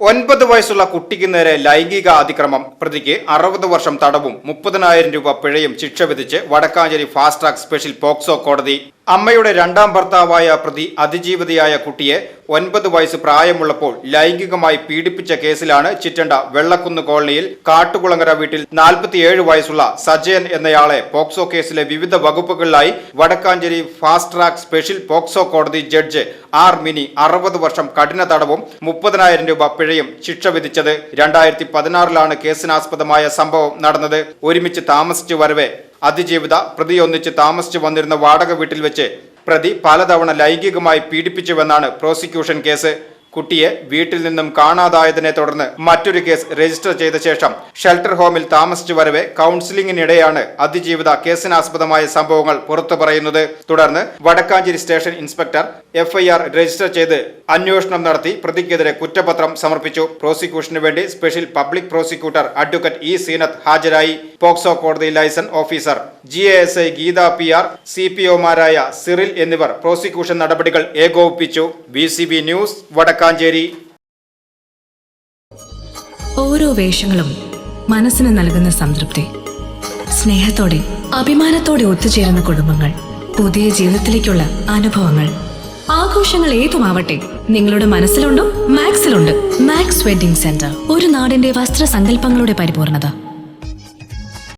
ഒൻപത് വയസ്സുള്ള കുട്ടിക്ക് നേരെ ലൈംഗിക അതിക്രമം. പ്രതിക്ക് അറുപത് വർഷം തടവും മുപ്പതിനായിരം രൂപ പിഴയും ശിക്ഷ വിധിച്ച് Vadakkanchery fast track special POCSO കോടതി അമ്മയുടെ രണ്ടാം ഭർത്താവായ പ്രതി അതിജീവിതയായ കുട്ടിയെ ഒൻപത് വയസ്സ് പ്രായമുള്ളപ്പോൾ ലൈംഗികമായി പീഡിപ്പിച്ച കേസിലാണ് ചിറ്റണ്ട വെള്ളക്കുന്ന് കോളനിയിൽ കാട്ടുകുളങ്ങര വീട്ടിൽ നാൽപ്പത്തിയേഴ് വയസ്സുള്ള സജയൻ എന്നയാളെ പോക്സോ കേസിലെ വിവിധ വകുപ്പുകളിലായി Vadakkanchery fast track special POCSO കോടതി ജഡ്ജ് ആർ മിനി അറുപത് വർഷം കഠിന തടവും മുപ്പതിനായിരം രൂപ പിഴയും ശിക്ഷ വിധിച്ചത്. രണ്ടായിരത്തി പതിനാറിലാണ് കേസിനാസ്പദമായ സംഭവം നടന്നത്. ഒരുമിച്ച് താമസിച്ചു വരവെ അതിജീവിത പ്രതിയൊന്നിച്ച് താമസിച്ചു വന്നിരുന്ന വാടക വീട്ടിൽ വെച്ച് പ്രതി പലതവണ ലൈംഗികമായി പീഡിപ്പിച്ചുവെന്നാണ് പ്രോസിക്യൂഷൻ കേസ്. കുട്ടിയെ വീട്ടിൽ നിന്നും കാണാതായതിനെ തുടർന്ന് മറ്റൊരു കേസ് രജിസ്റ്റർ ചെയ്ത ശേഷം ഷെൽട്ടർ ഹോമിൽ താമസിച്ചു വരവെ കൗൺസിലിംഗിനിടെയാണ് അതിജീവിത കേസിനാസ്പദമായ സംഭവങ്ങൾ പുറത്തു പറയുന്നത്. തുടർന്ന് Vadakkanchery station inspector FIR register ചെയ്ത് അന്വേഷണം നടത്തി പ്രതിക്കെതിരെ കുറ്റപത്രം സമർപ്പിച്ചു. പ്രോസിക്യൂഷന് വേണ്ടി special public prosecutor advocate E Seenath ഹാജരായി. പോക്സോ കോടതി liaison officer G A S I Geetha P R C P ഒമാരായ Cyril എന്നിവർ പ്രോസിക്യൂഷൻ നടപടികൾ ഏകോപിപ്പിച്ചു. B C B news Vadakkanchery ഓരോ വേഷങ്ങളും മനസ്സിന് നൽകുന്ന സംതൃപ്തി. സ്നേഹത്തോടെ അഭിമാനത്തോടെ ഒത്തുചേരുന്ന കുടുംബങ്ങൾ പുതിയ ജീവിതത്തിലേക്കുള്ള അനുഭവങ്ങൾ. ആഘോഷങ്ങൾ ഏതുമാവട്ടെ നിങ്ങളുടെ മനസ്സിലുണ്ടോ? മാക്സിലുണ്ട്. Max wedding centre. ഒരു നാടിന്റെ വസ്ത്രസങ്കല്പങ്ങളുടെ പരിപൂർണത.